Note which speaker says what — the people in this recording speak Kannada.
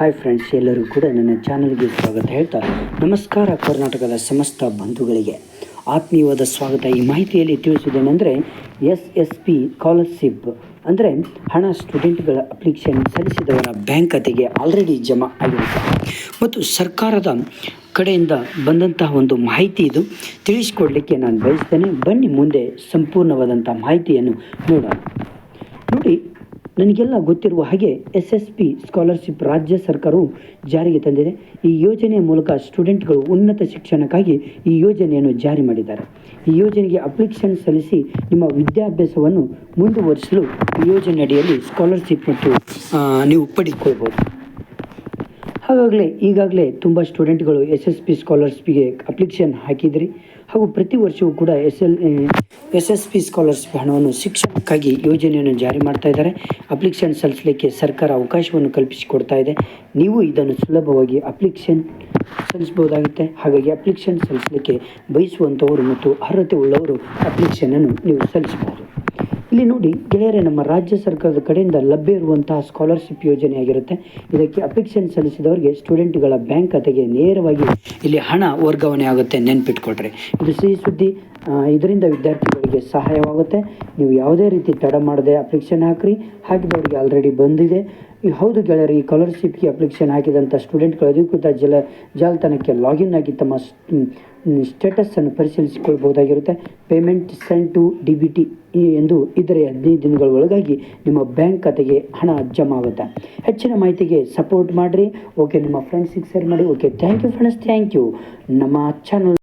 Speaker 1: ಹಾಯ್ ಫ್ರೆಂಡ್ಸ್ ಎಲ್ಲರೂ ಕೂಡ ನನ್ನ ಚಾನಲ್ಗೆ ಸ್ವಾಗತ ಹೇಳ್ತಾ ನಮಸ್ಕಾರ ಕರ್ನಾಟಕದ ಸಮಸ್ತ ಬಂಧುಗಳಿಗೆ. ಆತ್ಮೀಯವಾದ ಸ್ವಾಗತ. ಈ ಮಾಹಿತಿಯಲ್ಲಿ ತಿಳಿಸುವುದೇನೆಂದರೆ ಎಸ್ ಎಸ್ ಪಿ ಸ್ಕಾಲರ್ಶಿಪ್ ಅಂದರೆ ಹಣ ಸ್ಟೂಡೆಂಟ್ಗಳ ಅಪ್ಲಿಕೇಶನ್ ಸಲ್ಲಿಸಿದವರ ಬ್ಯಾಂಕ್ ಖಾತೆಗೆ ಆಲ್ರೆಡಿ ಜಮಾ ಆಗಿರುತ್ತೆ. ಮತ್ತು ಸರ್ಕಾರದ ಕಡೆಯಿಂದ ಬಂದಂತಹ ಒಂದು ಮಾಹಿತಿ ಇದು. ತಿಳಿಸಿಕೊಡಲಿಕ್ಕೆ ನಾನು ಬಯಸ್ತೇನೆ. ಬನ್ನಿ ಮುಂದೆ ಸಂಪೂರ್ಣವಾದಂಥ ಮಾಹಿತಿಯನ್ನು ನೋಡೋಣ. ನೋಡಿ ನನಗೆಲ್ಲ ಗೊತ್ತಿರುವ ಹಾಗೆ ಎಸ್ ಎಸ್ ಪಿ ಸ್ಕಾಲರ್ಶಿಪ್ ರಾಜ್ಯ ಸರ್ಕಾರವು ಜಾರಿಗೆ ತಂದಿದೆ. ಈ ಯೋಜನೆಯ ಮೂಲಕ ಸ್ಟೂಡೆಂಟ್ಗಳು ಉನ್ನತ ಶಿಕ್ಷಣಕ್ಕಾಗಿ ಈ ಯೋಜನೆಯನ್ನು ಜಾರಿ ಮಾಡಿದ್ದಾರೆ. ಈ ಯೋಜನೆಗೆ ಅಪ್ಲಿಕೇಶನ್ ಸಲ್ಲಿಸಿ ನಿಮ್ಮ ವಿದ್ಯಾಭ್ಯಾಸವನ್ನು ಮುಂದುವರಿಸಲು ಈ ಯೋಜನೆ ಅಡಿಯಲ್ಲಿ ಸ್ಕಾಲರ್ಶಿಪ್ ಮತ್ತು ನೀವು ಪಡೆದುಕೊಳ್ಬೋದು ಹಾಗಾಗಲೇ, ಈಗಾಗಲೇ ತುಂಬ ಸ್ಟೂಡೆಂಟ್ಗಳು ಎಸ್ ಎಸ್ ಪಿ ಸ್ಕಾಲರ್ಶಿಪ್ಗೆ ಅಪ್ಲಿಕೇಶನ್ ಹಾಕಿದ್ರಿ. ಹಾಗೂ ಪ್ರತಿ ವರ್ಷವೂ ಕೂಡ S L S S P scholarship ಹಣವನ್ನು ಶಿಕ್ಷಣಕ್ಕಾಗಿ ಯೋಜನೆಯನ್ನು ಜಾರಿ ಮಾಡ್ತಾ ಇದ್ದಾರೆ. ಅಪ್ಲಿಕೇಶನ್ ಸಲ್ಲಿಸಲಿಕ್ಕೆ ಸರ್ಕಾರ ಅವಕಾಶವನ್ನು ಕಲ್ಪಿಸಿಕೊಡ್ತಾ ಇದೆ. ನೀವು ಇದನ್ನು ಸುಲಭವಾಗಿ ಅಪ್ಲಿಕೇಶನ್ ಸಲ್ಲಿಸ್ಬೋದಾಗುತ್ತೆ ಹಾಗಾಗಿ ಅಪ್ಲಿಕೇಶನ್ ಸಲ್ಲಿಸಲಿಕ್ಕೆ ಬಯಸುವಂಥವರು ಮತ್ತು ಅರ್ಹತೆ ಉಳ್ಳವರು ಅಪ್ಲಿಕೇಶನನ್ನು ನೀವು ಸಲ್ಲಿಸಬಹುದು. ಇಲ್ಲಿ ನೋಡಿ, ಗೆಳೆಯರೆ, ನಮ್ಮ ರಾಜ್ಯ ಸರ್ಕಾರದ ಕಡೆಯಿಂದ ಲಭ್ಯ ಇರುವಂತಹ ಸ್ಕಾಲರ್ಶಿಪ್ ಯೋಜನೆ ಆಗಿರುತ್ತೆ. ಇದಕ್ಕೆ ಅಪೇಕ್ಷೆ ಸಲ್ಲಿಸಿದವರಿಗೆ ಸ್ಟೂಡೆಂಟ್ಗಳ ಬ್ಯಾಂಕ್ ಖಾತೆಗೆ ನೇರವಾಗಿ ಇಲ್ಲಿ ಹಣ ವರ್ಗಾವಣೆ ಆಗುತ್ತೆ ನೆನ್ಪಿಟ್ಕೊಟ್ರೆ ಇದು ಸಿಹಿ ಸುದ್ದಿ ಇದರಿಂದ ಇದರಿಂದ ವಿದ್ಯಾರ್ಥಿಗಳಿಗೆ ಸಹಾಯವಾಗುತ್ತೆ. ನೀವು ಯಾವುದೇ ರೀತಿ ತಡ ಮಾಡದೆ ಅಪ್ಲಿಕೇಶನ್ ಹಾಕ್ರಿ. ಹಾಕಿದವರಿಗೆ ಆಲ್ರೆಡಿ ಬಂದಿದೆ. ಹೌದು ಗೆಳೆಯರು, ಈ ಅಪ್ಲಿಕೇಶನ್ ಹಾಕಿದಂಥ ಸ್ಟೂಡೆಂಟ್ಗಳು ಅಧಿಕೃತ ಜಲ, ಜಾಲತಾಣಕ್ಕೆ ಲಾಗಿನ್ ಆಗಿ ತಮ್ಮ ಸ್ಟೇಟಸ್ಸನ್ನು ಪರಿಶೀಲಿಸಿಕೊಳ್ಬೋದಾಗಿರುತ್ತೆ payment send to D B T ಎಂದು ಇದರೆ ಹದಿನೈದು ದಿನಗಳ ಒಳಗಾಗಿ ನಿಮ್ಮ ಬ್ಯಾಂಕ್ ಖಾತೆಗೆ ಹಣ ಜಮಾ ಆಗುತ್ತೆ. ಹೆಚ್ಚಿನ ಮಾಹಿತಿಗೆ ಸಪೋರ್ಟ್ ಮಾಡಿರಿ. ಓಕೆ ನಿಮ್ಮ ಫ್ರೆಂಡ್ಸಿಗೆ ಶೇರ್ ಮಾಡಿ. Okay thank you friends thank you ನಮ್ಮ ಚಾನಲ್